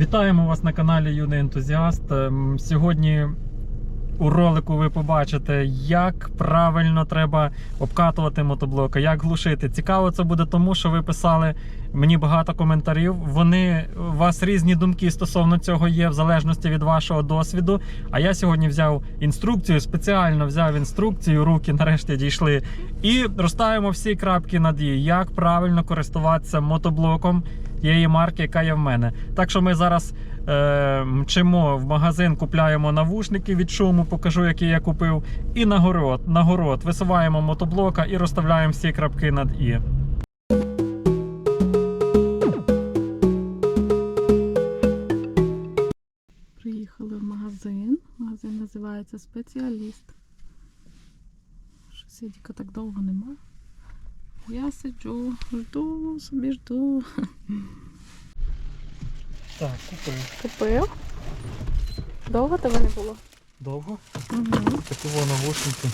Вітаємо вас на каналі Юний Ентузіаст. Ем, Сьогодні у ролику ви побачите, як правильно треба обкатувати мотоблока, як глушити. Цікаво це буде тому, що ви писали мені багато коментарів. Вони у вас різні думки стосовно цього є, в залежності від вашого досвіду. А я сьогодні взяв інструкцію, спеціально взяв інструкцію, руки нарешті дійшли. І розставимо всі крапки над «і», як правильно користуватися мотоблоком тієї марки, яка є в мене. Так що ми зараз е, мчимо в магазин, купляємо навушники від шуму, покажу, які я купив. І нагород, нагород висуваємо мотоблока і розставляємо всі крапки над І. Приїхали в магазин. Магазин називається Спеціаліст. Щось Едіка так довго нема. Я сиджу, жду, собі жду. Так, купив. Купив. Довго тебе не було? Довго? Угу. Такі во навушники.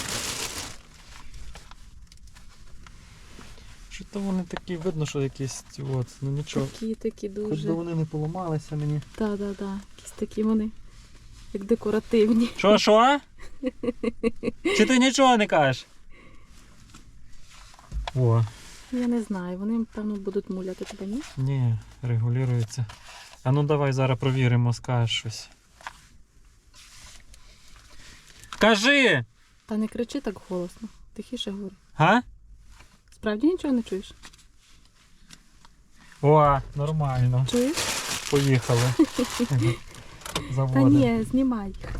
Що то вони такі, видно, що якісь от, ну нічого. Такі, такі Хоч би вони не поламалися мені. Так, так, так. Якісь такі вони. Як декоративні. Що, що? Чи ти нічого не кажеш? О, Я не знаю, вони, певно, будуть муляти тебе, ні? ні, регулюється. А ну давай зараз провіримо, скажеш щось. Кажи! Та не кричи так голосно. Тихіше говори. Га? Справді нічого не чуєш? О, нормально. Чуєш? Поїхали. Та ні, знімай їх.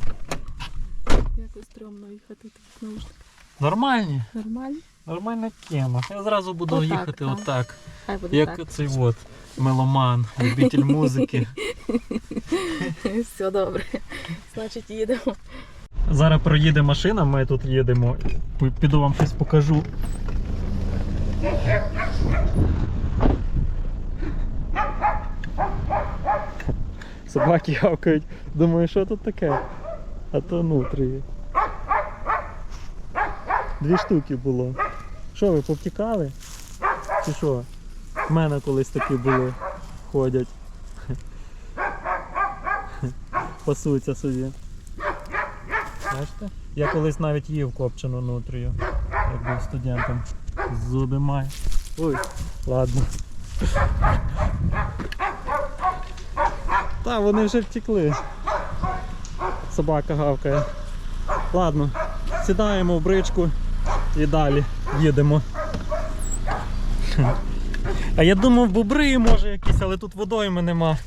Якось стрьомно їхати в таких наушниках. Нормальні. Нормально? Нормальна тема. Я зразу буду Отак, їхати так. отак. Хай буде Як так. цей от меломан, любитель музики. Все добре. Значить, їдемо. Зараз проїде машина, ми тут їдемо. Піду вам щось покажу. Собаки гавкають. Думаю, що тут таке? А то нутрії. Дві штуки було. Що ви повтікали? Чи що? В мене колись такі були. Ходять. Пасуться собі. Бачите? Я колись навіть їв копчену нутрію, як був студентом. Зуби має. Ой, ладно. Та, вони вже втекли. Собака гавкає. Ладно, сідаємо в бричку і далі їдемо. А я думав, бобри може якісь, але тут водойми нема.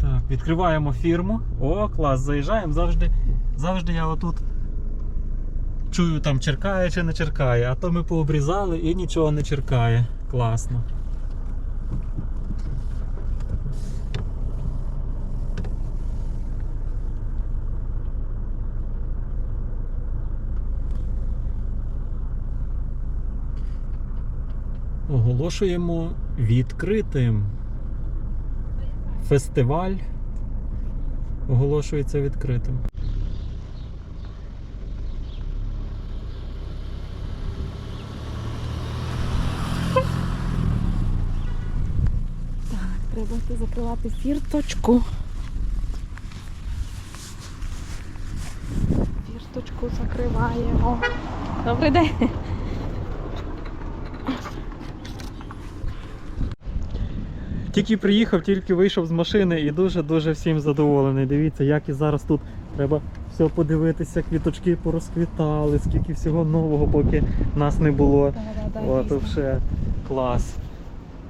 Так, відкриваємо фірму. О, клас, заїжджаємо. Завжди, завжди я отут чую там черкає чи не черкає, а то ми пообрізали і нічого не черкає. Класно. Оголошуємо відкритим. Фестиваль оголошується відкритим. Так, треба закривати фірточку. Фірточку закриваємо. Добрий день. Тільки приїхав, тільки вийшов з машини і дуже-дуже всім задоволений. Дивіться, як і зараз тут треба все подивитися, квіточки порозквітали, скільки всього нового, поки нас не було. О, то вже клас.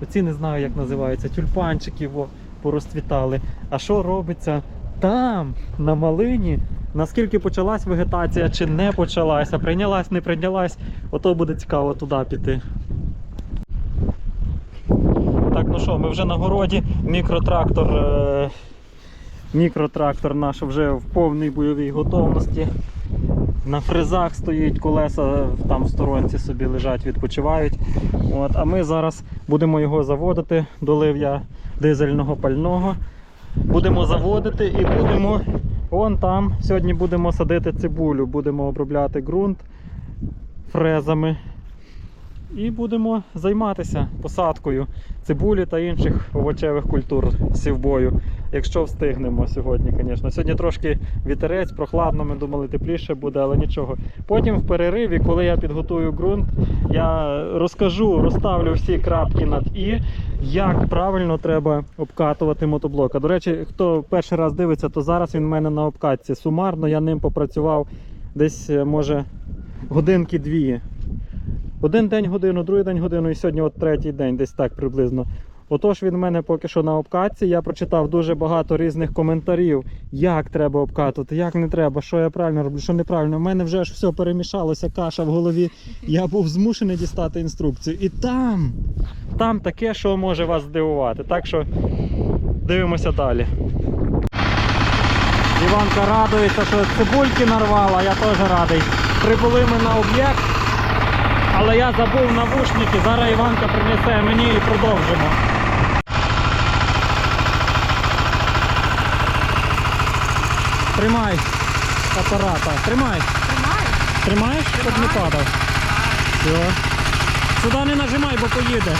Оці не знаю, як називаються, тюльпанчики во, порозцвітали. А що робиться там, на малині? Наскільки почалась вегетація чи не почалася, прийнялась, не прийнялась, ото буде цікаво туди піти. Так, ну що, ми вже на городі. Мікротрактор, е... мікротрактор наш вже в повній бойовій готовності. На фрезах стоїть, колеса там в сторонці собі лежать, відпочивають. От, а ми зараз будемо його заводити. Долив я дизельного пального. Будемо заводити і будемо вон там. Сьогодні будемо садити цибулю, будемо обробляти ґрунт фрезами. І будемо займатися посадкою цибулі та інших овочевих культур сівбою, якщо встигнемо сьогодні, звісно. Сьогодні трошки вітерець, прохладно, ми думали, тепліше буде, але нічого. Потім в перериві, коли я підготую ґрунт, я розкажу, розставлю всі крапки над і, як правильно треба обкатувати мотоблока. До речі, хто перший раз дивиться, то зараз він в мене на обкатці. Сумарно я ним попрацював десь, е, може, годинки дві. Один день годину, другий день годину і сьогодні от третій день, десь так приблизно. Отож він в мене поки що на обкатці. Я прочитав дуже багато різних коментарів, як треба обкатувати, як не треба, що я правильно роблю, що неправильно. У мене вже аж все перемішалося, каша в голові. Я був змушений дістати інструкцію. І там, там таке, що може вас здивувати. Так що дивимося далі. Іванка радується, що цибульки нарвала, я теж радий. Прибули ми на об'єкт. Але я забув навушники, зараз Іванка принесе мені і продовжимо. Тримай апарата. Тримай. Тримаю. Тримаєш, щоб не падав. Все. Сюди не нажимай, бо поїде.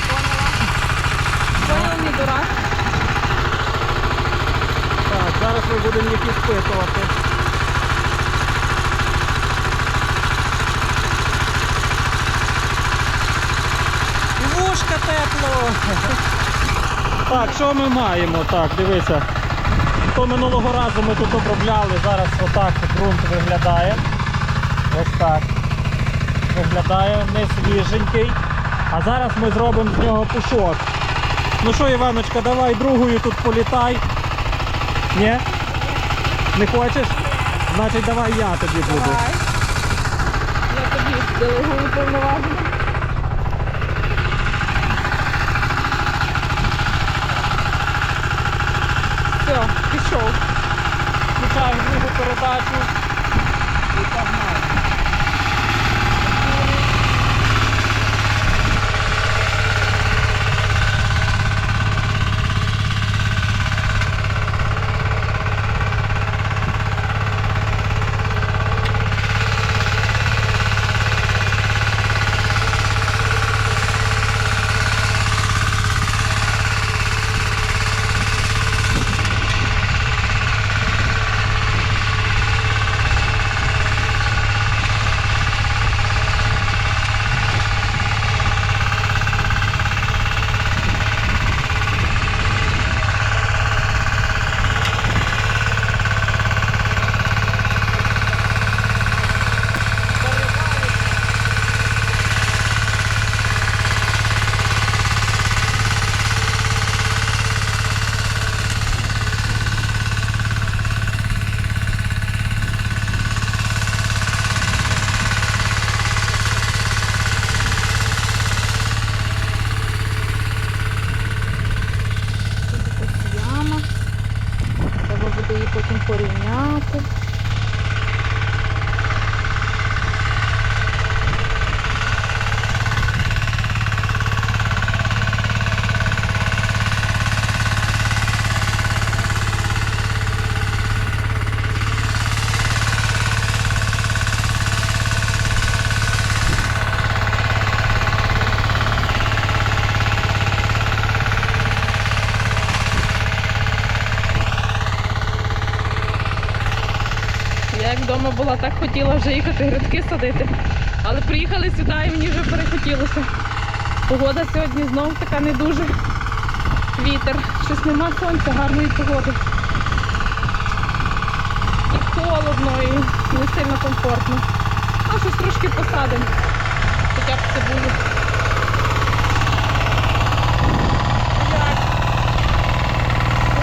Понял, не дурак. Так, зараз ми будемо їх іспитувати. І тепло. Так, що ми маємо? Так, дивися. То минулого разу ми тут обробляли, зараз отак ґрунт виглядає. Ось так. Виглядає не свіженький. А зараз ми зробимо з нього пушок. Ну що, Іваночка, давай другою тут політай. Ні? Не хочеш? Значить давай я тоді буду. Давай. Я тобі делегую повноваження. Все, пішов. Включаємо другу передачу. І погнали. Тут якась яма. Треба буде її потім порівняти. Я як вдома була, так хотіла вже їхати грядки садити. Але приїхали сюди і мені вже перехотілося. Погода сьогодні знов така не дуже. Вітер. Щось нема сонця, гарної погоди. І холодно, і не сильно комфортно. А щось трошки посадимо. Хоча б це Як?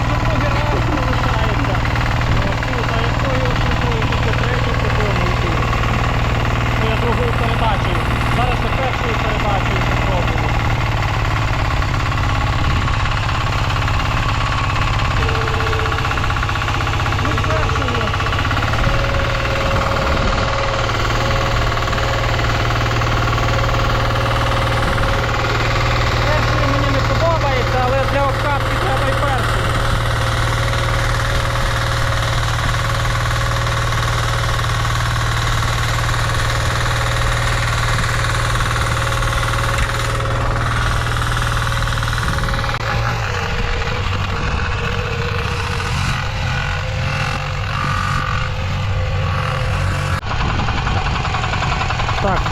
Вже другий раз залишається. Тут, а якою швидкою тут третю прикольно йти. Ну, я другою передачею. Зараз ми першою передачею попробуємо. Ну, першою.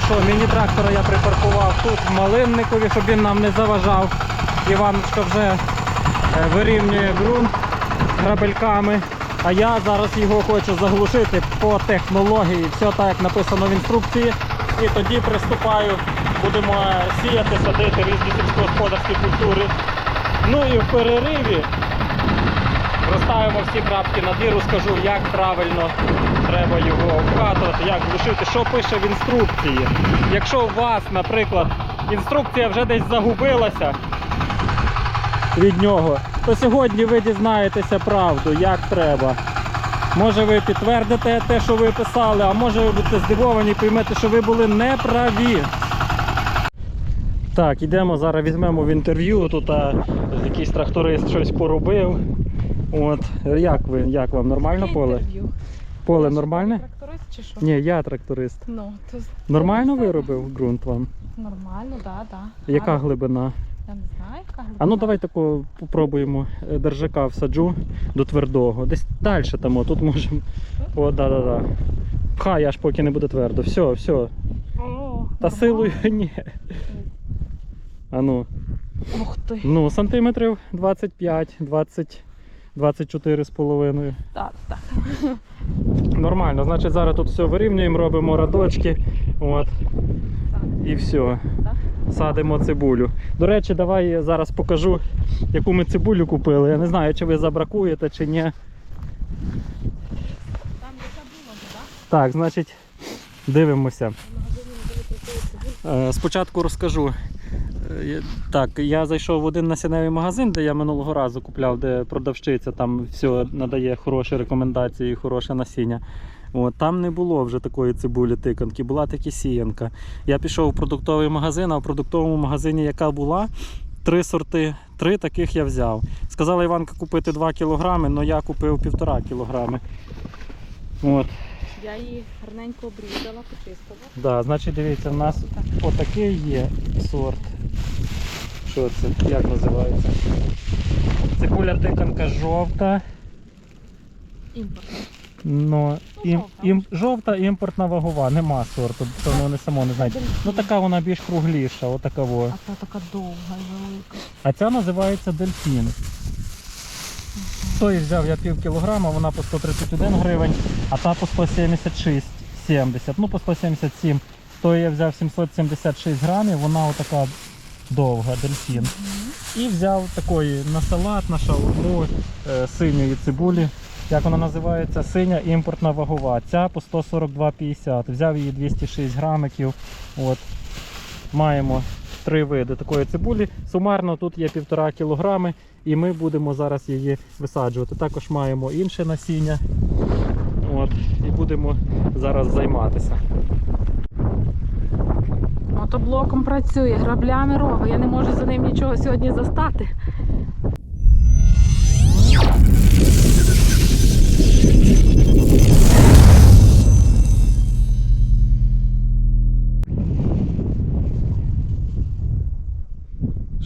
Що, міні-трактора я припаркував тут в Малинникові, щоб він нам не заважав. Іваночка вже е, вирівнює ґрунт грабельками. А я зараз його хочу заглушити по технології, все так як написано в інструкції. І тоді приступаю, будемо е, сіяти, садити різні сільськогосподарські культури. Ну і в перериві розставимо всі крапки над і розкажу, як правильно треба його обкатувати, як глушити, що пише в інструкції. Якщо у вас, наприклад, інструкція вже десь загубилася від нього, то сьогодні ви дізнаєтеся правду, як треба. Може ви підтвердите те, що ви писали, а може ви будете здивовані і поймете, що ви були неправі. Так, йдемо зараз візьмемо в інтерв'ю. Тут а, якийсь тракторист щось поробив. От, як ви, як вам нормально поле? Інтерв'ю. Поле Ти нормальне? Тракторист чи що? Ні, я тракторист. Ну, то Нормально все. виробив ґрунт вам? Нормально, так, да, так. Да. Яка Гарно. глибина? Я не знаю, яка глибина. А ну давай тако попробуємо е, держака всаджу до твердого. Десь далі там, о, тут можемо. О, да, да, да. Пхай, аж поки не буде твердо. Все, все. О, Та нормально. силою ні. А ну. Ух ти. Ну, сантиметрів 25, 20, 24 з половиною. Так, так. Нормально, значить зараз тут все вирівнюємо, робимо радочки. От. І все. Садимо цибулю. До речі, давай я зараз покажу, яку ми цибулю купили. Я не знаю, чи ви забракуєте, чи ні. Там де забула, так? Так, значить, дивимося. Е, Спочатку розкажу. Е, Так, я зайшов в один насінневий магазин, де я минулого разу купляв, де продавщиця там все надає хороші рекомендації, хороше насіння. От, там не було вже такої цибулі тиканки, була тільки сіянка. Я пішов в продуктовий магазин, а в продуктовому магазині, яка була, три сорти, три таких я взяв. Сказала Іванка купити 2 кілограми, але я купив 1,5 кілограми. От. Я її гарненько обрізала, почистила. Да, значить, дивіться, в нас отакий є сорт. Що це? Як називається? Цибуля тиканка жовта. Імпорт. Ну, ім, жовта. ім, жовта імпортна вагова, нема сорту, то вони само не знають. Ну така вона більш кругліша, отака. А це така довга і велика. А ця називається дельфін. Тої взяв я пів кілограма, вона по 131 гривень, а та по 176,70. Ну по 177. Тої я взяв 776 грамів, вона отака довга, дельфін. І взяв такої на салат, на шаурму е, синьої цибулі. Як вона називається? Синя імпортна вагова. Ця по 142,50. Взяв її 206 грамиків. От. Маємо три види такої цибулі. Сумарно тут є 1,5 кілограми і ми будемо зараз її висаджувати. Також маємо інше насіння. От. І будемо зараз займатися. Мотоблоком працює, граблями робить. Я не можу за ним нічого сьогодні застати.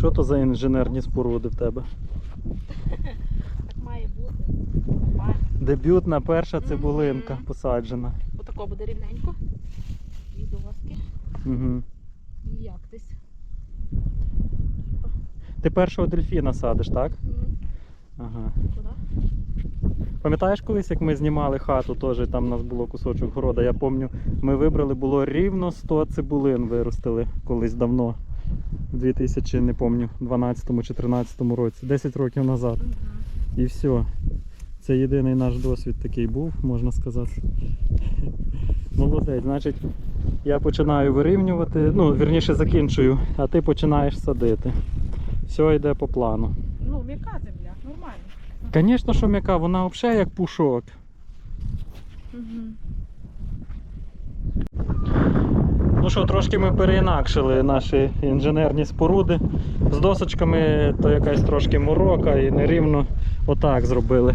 Що то за інженерні споруди в тебе? Так має бути. Нормально. Дебютна перша цибулинка посаджена. Отако буде рівненько. І доски. Угу. І як десь. Ти першого дельфіна садиш, так? Ага. Пам'ятаєш колись, як ми знімали хату, теж там у нас було кусочок города. Я пам'ятаю, ми вибрали, було рівно 100 цибулин виростили колись давно. У 2000, не пам'ятаю, 12 чи 13 році, 10 років назад. І все. Це єдиний наш досвід такий був, можна сказати. Молодець, значить, я починаю вирівнювати, ну, вірніше закінчую, а ти починаєш садити. Все йде по плану. Ну, м'яка земля, нормально. Звісно, що м'яка, вона взагалі як пушок. Мгм. Ну що, трошки ми переінакшили наші інженерні споруди. З досочками то якась трошки морока і нерівно отак зробили.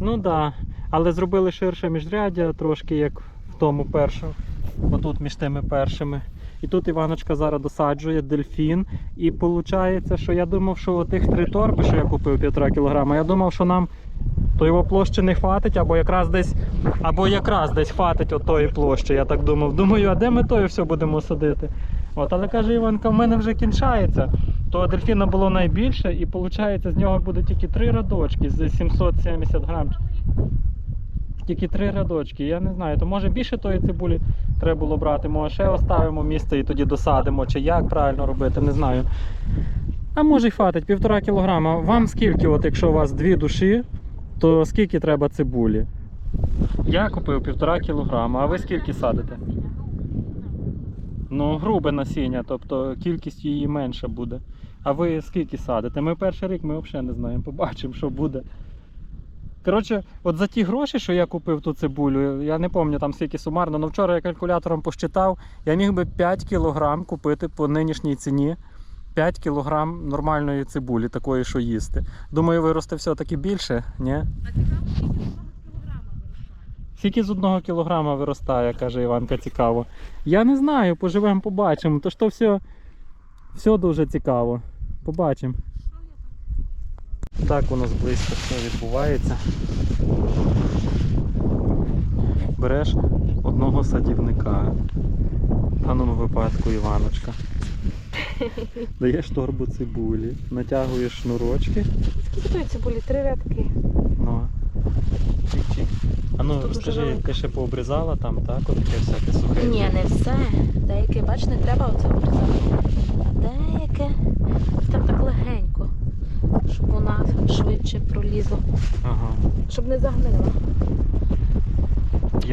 Ну так, да. але зробили ширше міжряддя, трошки як в тому першому. Отут між тими першими. І тут Іваночка зараз досаджує дельфін. І виходить, що я думав, що тих три торби, що я купив півтора кілограма, я думав, що нам то його площі не хватить, або якраз десь, або якраз десь хватить от тої площі, я так думав. Думаю, а де ми тою все будемо садити? От, але каже Іванка, в мене вже кінчається. То дельфіна було найбільше, і виходить, з нього буде тільки три радочки з 770 грам. Тільки три рядочки. Я не знаю, то може більше тої цибулі треба було брати, може ще оставимо місце і тоді досадимо, чи як правильно робити, не знаю. А може й хватить, півтора кілограма. Вам скільки, от якщо у вас дві душі, то скільки треба цибулі? Я купив півтора кілограма, а ви скільки садите? Ну, грубе насіння, тобто кількість її менша буде. А ви скільки садите? Ми перший рік ми взагалі не знаємо, побачимо, що буде. Коротше, от за ті гроші, що я купив ту цибулю, я не пам'ятаю там скільки сумарно, але вчора я калькулятором посчитав, я міг би 5 кілограм купити по нинішній ціні. 5 кілограм нормальної цибулі, такої, що їсти. Думаю, виросте все-таки більше, ні? А цікаво, скільки з одного кілограма виростає? Скільки з одного кілограма виростає, каже Іванка, цікаво. Я не знаю, поживемо, побачимо. Тож то все, все дуже цікаво. Побачимо. Так воно зблизько все відбувається. Береш одного садівника, в даному випадку Іваночка. Даєш торбу цибулі, натягуєш шнурочки. Скільки тої цибулі? Три рядки. Ну. Чик-чик. А ну Тут скажи, ти ще пообрізала там, так? От таке всяке сухе. Ні, не все. Деяке, бач, не треба оце обрізати. А деяке там так легенько, щоб вона швидше пролізла, Ага, щоб не загнила.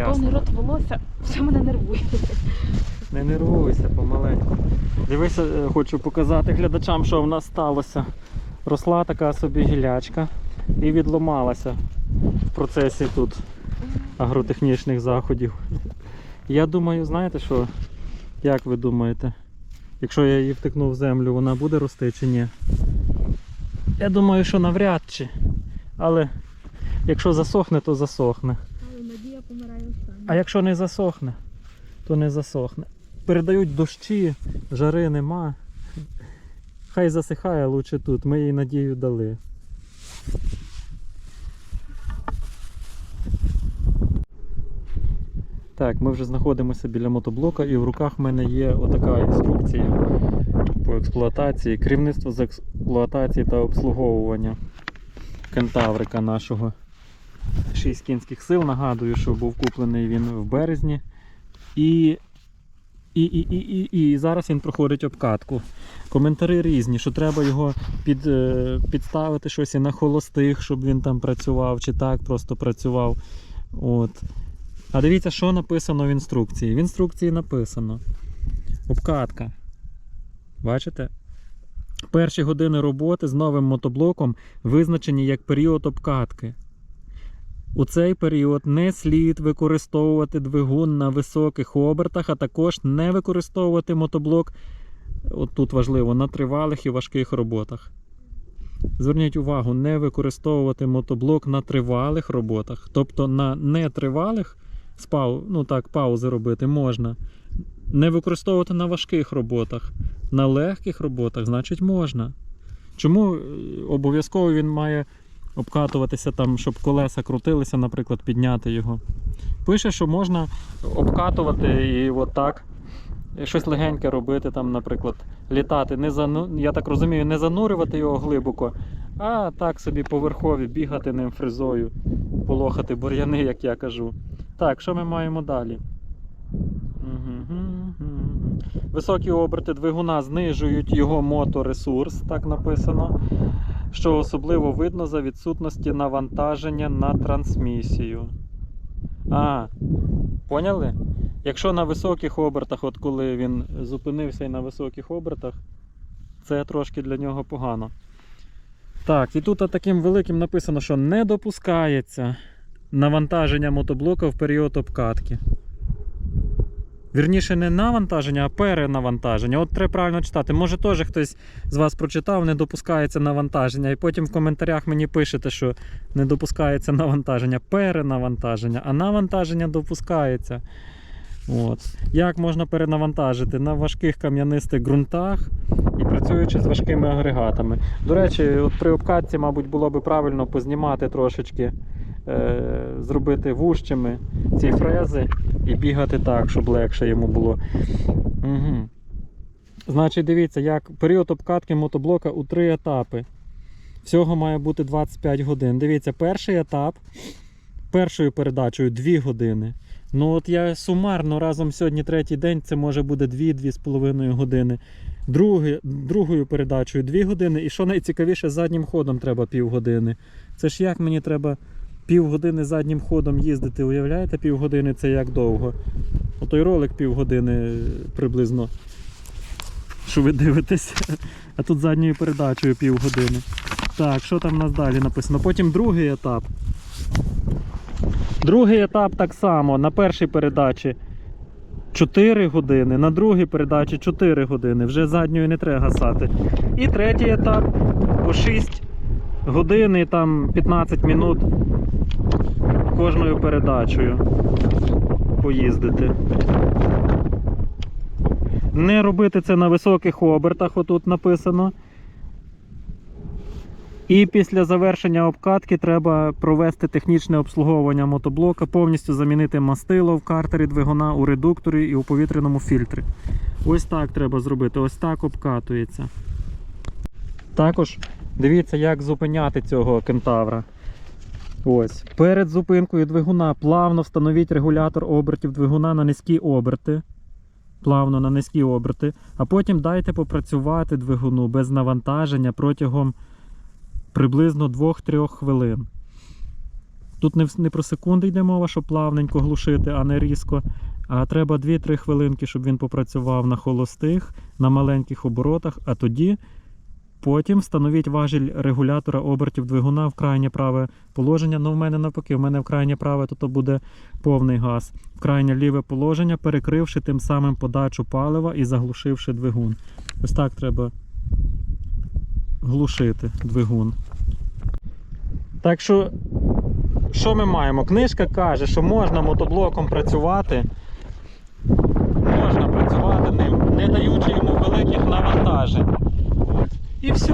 Повний рот волосся, все мене нервує. Не нервуйся помаленьку. Дивися, е, хочу показати глядачам, що в нас сталося. Росла така собі гілячка і відломалася в процесі тут агротехнічних заходів. Я думаю, знаєте що? Як ви думаєте? Якщо я її втикну в землю, вона буде рости чи ні? Я думаю, що навряд чи. Але якщо засохне, то засохне. Але надія помирає останньою. А якщо не засохне, то не засохне. Передають дощі, жари нема. Хай засихає лучше тут. Ми їй надію дали. Так, ми вже знаходимося біля мотоблока і в руках в мене є отака інструкція по експлуатації, керівництво з експлуатації та обслуговування кентаврика нашого. 6 кінських сил. Нагадую, що був куплений він в березні. І, і, і, і, і, і зараз він проходить обкатку. Коментарі різні, що треба його під, е, підставити щось і на холостих, щоб він там працював, чи так просто працював. От. А дивіться, що написано в інструкції. В інструкції написано обкатка. Бачите? Перші години роботи з новим мотоблоком визначені як період обкатки. У цей період не слід використовувати двигун на високих обертах, а також не використовувати мотоблок, от тут важливо, на тривалих і важких роботах. Зверніть увагу, не використовувати мотоблок на тривалих роботах, тобто на нетривалих спау, ну так, паузи робити можна. Не використовувати на важких роботах, на легких роботах, значить можна. Чому е, обов'язково він має обкатуватися там, щоб колеса крутилися, наприклад, підняти його. Пише, що можна обкатувати і от так. Щось легеньке робити, там, наприклад, літати. Не зану... Я так розумію, не занурювати його глибоко, а так собі поверхові бігати ним фрезою, полохати бур'яни, як я кажу. Так, що ми маємо далі? Високі оберти двигуна знижують його моторесурс, так написано що особливо видно за відсутності навантаження на трансмісію. А, поняли? Якщо на високих обертах, от коли він зупинився і на високих обертах, це трошки для нього погано. Так, і тут таким великим написано, що не допускається навантаження мотоблока в період обкатки. Вірніше, не навантаження, а перенавантаження. От треба правильно читати. Може, теж хтось з вас прочитав, не допускається навантаження, і потім в коментарях мені пишете, що не допускається навантаження, перенавантаження, а навантаження допускається. От. Як можна перенавантажити на важких кам'янистих ґрунтах і працюючи з важкими агрегатами. До речі, от при обкатці, мабуть, було би правильно познімати трошечки, зробити вужчими ці фрези і бігати так, щоб легше йому було. Угу. Значить, дивіться, як період обкатки мотоблока у три етапи. Всього має бути 25 годин. Дивіться, перший етап першою передачею 2 години. Ну от я сумарно разом сьогодні третій день, це може буде 2-2,5 години. Други, другою передачею 2 години. І що найцікавіше, заднім ходом треба півгодини. Це ж як мені треба півгодини заднім ходом їздити, уявляєте, півгодини це як довго. Отой ролик півгодини приблизно. Що ви дивитесь? А тут задньою передачею півгодини. Так, що там в нас далі написано? Потім другий етап. Другий етап так само. На першій передачі 4 години, на другій передачі 4 години. Вже задньою не треба гасати. І третій етап по 6 годин і там 15 минут кожною передачею поїздити. Не робити це на високих обертах, отут написано. І після завершення обкатки треба провести технічне обслуговування мотоблока, повністю замінити мастило в картері двигуна у редукторі і у повітряному фільтрі. Ось так треба зробити, ось так обкатується. Також дивіться, як зупиняти цього кентавра. Ось. Перед зупинкою двигуна плавно встановіть регулятор обертів двигуна на низькі оберти. Плавно на низькі оберти, а потім дайте попрацювати двигуну без навантаження протягом приблизно 2-3 хвилин. Тут не, не про секунди йде мова, щоб плавненько глушити, а не різко. А треба 2-3 хвилинки, щоб він попрацював на холостих, на маленьких оборотах, а тоді потім встановіть важіль регулятора обертів двигуна в крайнє праве положення. Ну, в мене навпаки, в мене в крайнє праве, то, то буде повний газ. В крайнє ліве положення, перекривши тим самим подачу палива і заглушивши двигун. Ось так треба глушити двигун. Так що, що ми маємо? Книжка каже, що можна мотоблоком працювати. Можна працювати ним, не даючи йому великих навантажень. І все.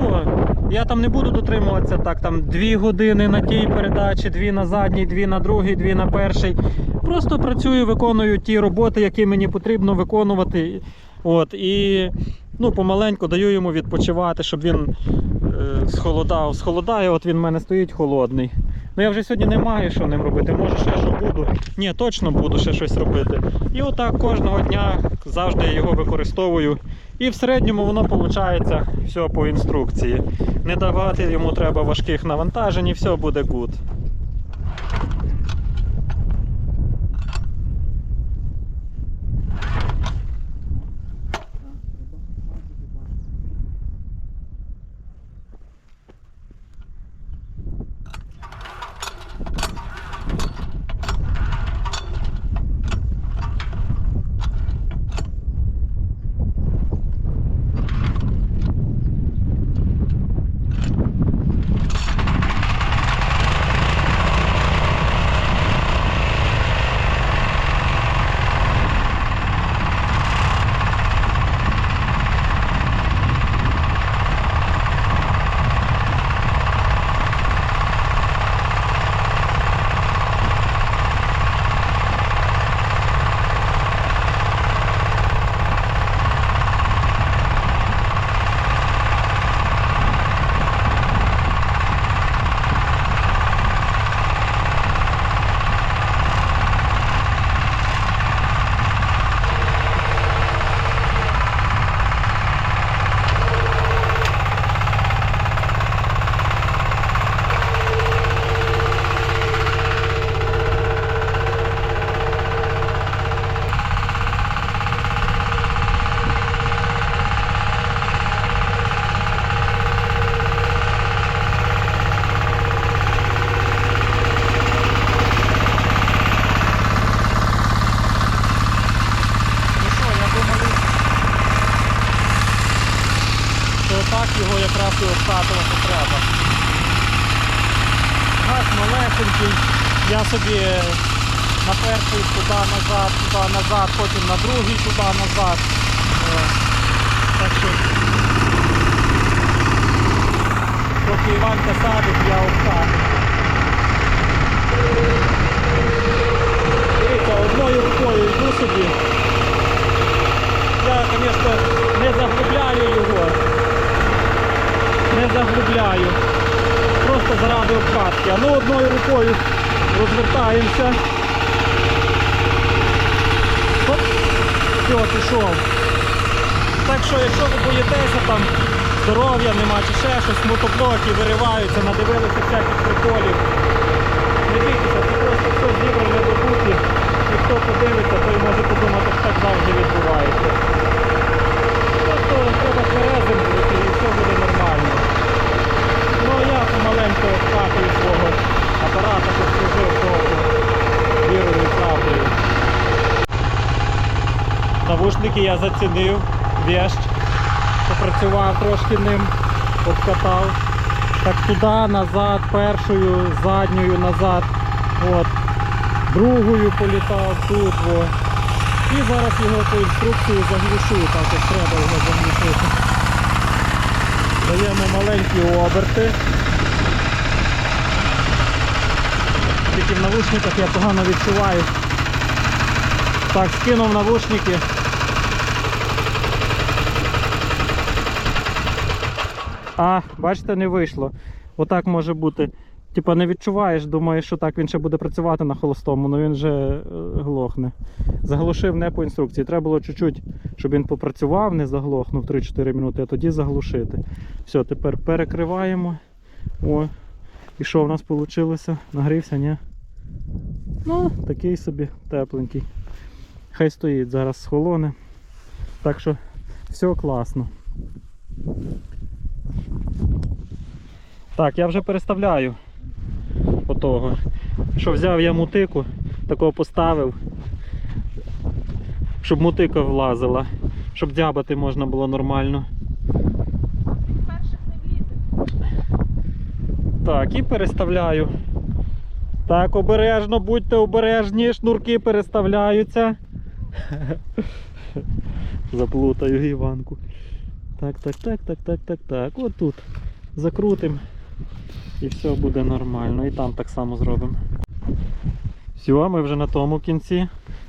Я там не буду дотримуватися так, там 2 години на тій передачі, 2 на задній, 2 на другій, 2 на перший. Просто працюю, виконую ті роботи, які мені потрібно виконувати. От, і ну, помаленьку даю йому відпочивати, щоб він е, схолодав. Схолодає, от він в мене стоїть холодний. Ну я вже сьогодні не маю що ним робити. Може ще що буду. Ні, точно буду ще щось робити. І отак кожного дня завжди я його використовую. І в середньому воно виходить все по інструкції. Не давати йому треба важких навантажень і все буде гуд. Ну що, я думаю, що так його якраз і обкатувати треба. Газ малесенький, я собі на перший туди назад, туди назад, потім на другий туди назад. Так що поки Іванка садить, я обкатую. Дивіться, одною рукою йду собі. Я, звісно, не заглубляю його. Не заглубляю. Просто заради обкатки. А ну одною рукою розвертаємося. Все, пішов. Так що, якщо ви боїтеся там здоров'я нема чи ще щось, мотоблоки вириваються, надивилися всяких приколів. Не бійтеся, це просто все зібране до купі. І хто подивиться, той може подумати, що так завжди відбувається. Просто треба тверезим бути і все буде нормально. Ну а я помаленьку обкатую свого апарата, щоб служив довго вірою і правдою. Навушники я зацінив, вещ, попрацював трошки ним, обкатав. Так туди, назад, першою, задньою назад. От. Другою політав тут. О. І зараз його по інструкції заглушу, так як треба його заглушити. Даємо маленькі оберти. Тільки в навушниках я погано відчуваю. Так, скинув навушники. А, бачите, не вийшло. Отак може бути. Типа не відчуваєш, думаєш, що так він ще буде працювати на холостому, але він вже е, глохне. Заглушив не по інструкції. Треба було чуть-чуть, щоб він попрацював, не заглохнув 3-4 минути, а тоді заглушити. Все, тепер перекриваємо. О, і що в нас вийшло? Нагрівся, ні? Ну, такий собі тепленький. Хай стоїть, зараз схолоне. Так що все класно. Так, я вже переставляю отого. Що взяв я мутику, такого поставив, щоб мутика влазила, щоб дзябати можна було нормально. Так, і переставляю. Так, обережно, будьте обережні, шнурки переставляються. Заплутаю Іванку. Так, так, так, так, так, так, так. От тут закрутимо і все буде нормально. І там так само зробимо. Все, ми вже на тому кінці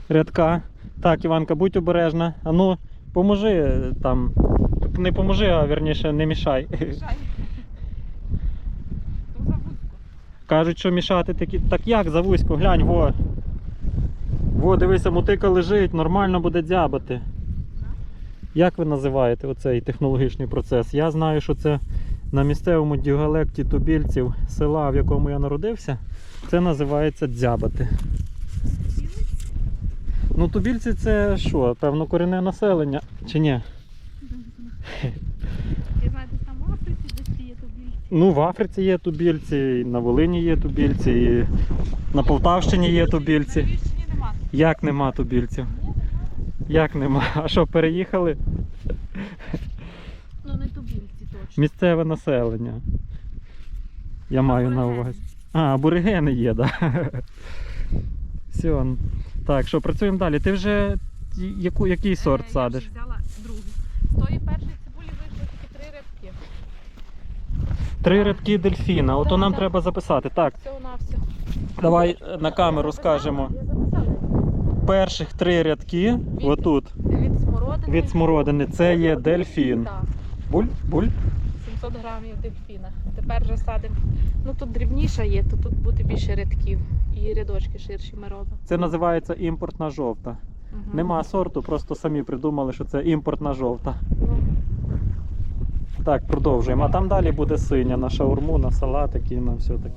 рядка. Так, Іванка, будь обережна. А ну, поможи е, там. Не поможи, а вірніше не мішай. Мішай. Кажуть, що мішати такі. Так як за вузько, глянь, во. Во, дивися, мотика лежить, нормально буде дзябати. Як ви називаєте оцей технологічний процес? Я знаю, що це на місцевому діалекті тубільців села, в якому я народився, це називається дзябати. Ну, тубільці це що, певно, корінне населення, чи ні? Я знаю, там в Африці десь є тобі. Ну, в Африці є тубільці, і на Волині є тубільці, і на Полтавщині є тубільці. Як нема тубільців? Як нема? А що, переїхали? Ну не тубільці. Місцеве населення. Я маю на увазі. А, аборигени є, так. Да. Все. Так, що, працюємо далі. Ти вже яку, який сорт Е, садиш? Я взяла другий. З тої першої цибулі вийшло тільки три рибки. Три рядки дельфіна. Ото нам треба записати. Так, давай на камеру скажемо. Перших три рядки, отут, Від смородини. від смородини, це є дельфін. Буль, буль. 700 грамів дельфіна. Тепер вже садимо. Ну тут дрібніша є, то тут буде більше рядків. І рядочки ширші ми робимо. Це називається імпортна жовта. Угу. Нема сорту, просто самі придумали, що це імпортна жовта. Ну, Так, продовжуємо. А там далі буде синя на шаурму, на салатики, на все таке.